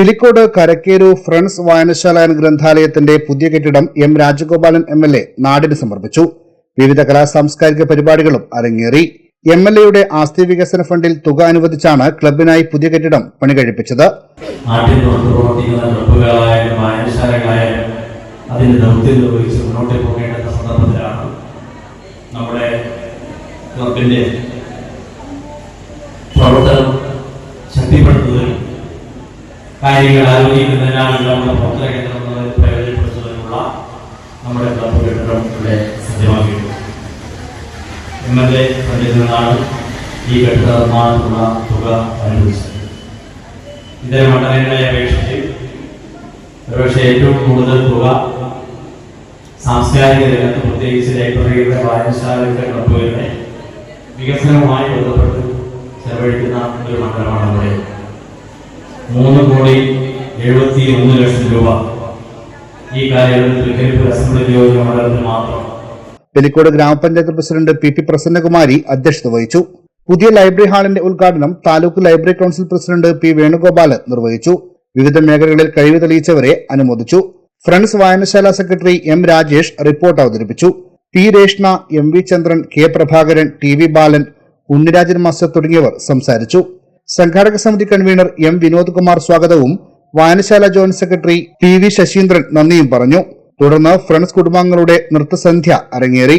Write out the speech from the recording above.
Pilicode Karakkeru friends വായനശാല എന്ന ഗ്രന്ഥാലയത്തിന്റെ പുതിയ കെട്ടിടം M Rajagopalan M L A നാടിന് സമർപ്പിച്ചു. വിവിധ കലാ സാംസ്കാരിക പരിപാടികളും അരങ്ങേറി. എം എൽ എയുടെ ആസ്തി വികസന ഫണ്ടിൽ തുക അനുവദിച്ചാണ് ക്ലബിനായി പുതിയ കെട്ടിടം പണി അതിന്റെ ദൗത്യം നമ്മുടെ കാര്യങ്ങൾ ആലോചിക്കുന്നതിനാണ് നമ്മുടെ എന്നത് പ്രയോജനപ്പെടുത്തുന്നതിനുള്ള നമ്മുടെ ക്ലബ് കെട്ടിടം ഇവിടെ സജ്ജമാക്കിയിട്ടുണ്ട്. എം എൽ എ ഫണ്ടിൽ ഈ കെട്ടിട നിർമ്മാണത്തിനുള്ള തുക അനുവദിച്ചത്. ഇതര മണ്ഡലങ്ങളെ അപേക്ഷിച്ച് ഒരുപക്ഷെ ഏറ്റവും കൂടുതൽ തുക സാംസ്കാരിക രംഗത്ത് പ്രത്യേകിച്ച് ലൈബ്രറികളുടെ വായനശാലകളുടെ ക്ലബ്ബുകളുടെ വികസനവുമായി ബന്ധപ്പെട്ട് ചെലവഴിക്കുന്ന ഒരു മണ്ഡലമാണ് നമ്മുടെ മൂന്ന് കോടി എഴുപത്തി ഒന്ന് ലക്ഷം രൂപ. ഈ കാലയളവിൽ മാത്രം. പെലിക്കോട് ഗ്രാമപഞ്ചായത്ത് പ്രസിഡന്റ് പി പി പ്രസന്നകുമാരി അധ്യക്ഷത വഹിച്ചു. പുതിയ ലൈബ്രറി ഹാളിന്റെ ഉദ്ഘാടനം taluk library council president P Venugopalan നിർവഹിച്ചു. വിവിധ മേഖലകളിൽ കഴിവ് തെളിയിച്ചവരെ അനുമോദിച്ചു. ഫ്രണ്ട്സ് വായനശാല സെക്രട്ടറി എം രാജേഷ് റിപ്പോർട്ട് അവതരിപ്പിച്ചു. P Reshna M V Chandran K Prabhakaran T V Balan Unnirajan master തുടങ്ങിയവർ സംസാരിച്ചു. സംഘാടക സമിതി കൺവീനർ എം വിനോദ് കുമാർ സ്വാഗതവും വായനശാല joint secretary P V Sasheendran നന്ദിയും പറഞ്ഞു. തുടർന്ന് ഫ്രണ്ട്സ് കുടുംബാംഗങ്ങളുടെ നൃത്തസന്ധ്യ അരങ്ങേറി.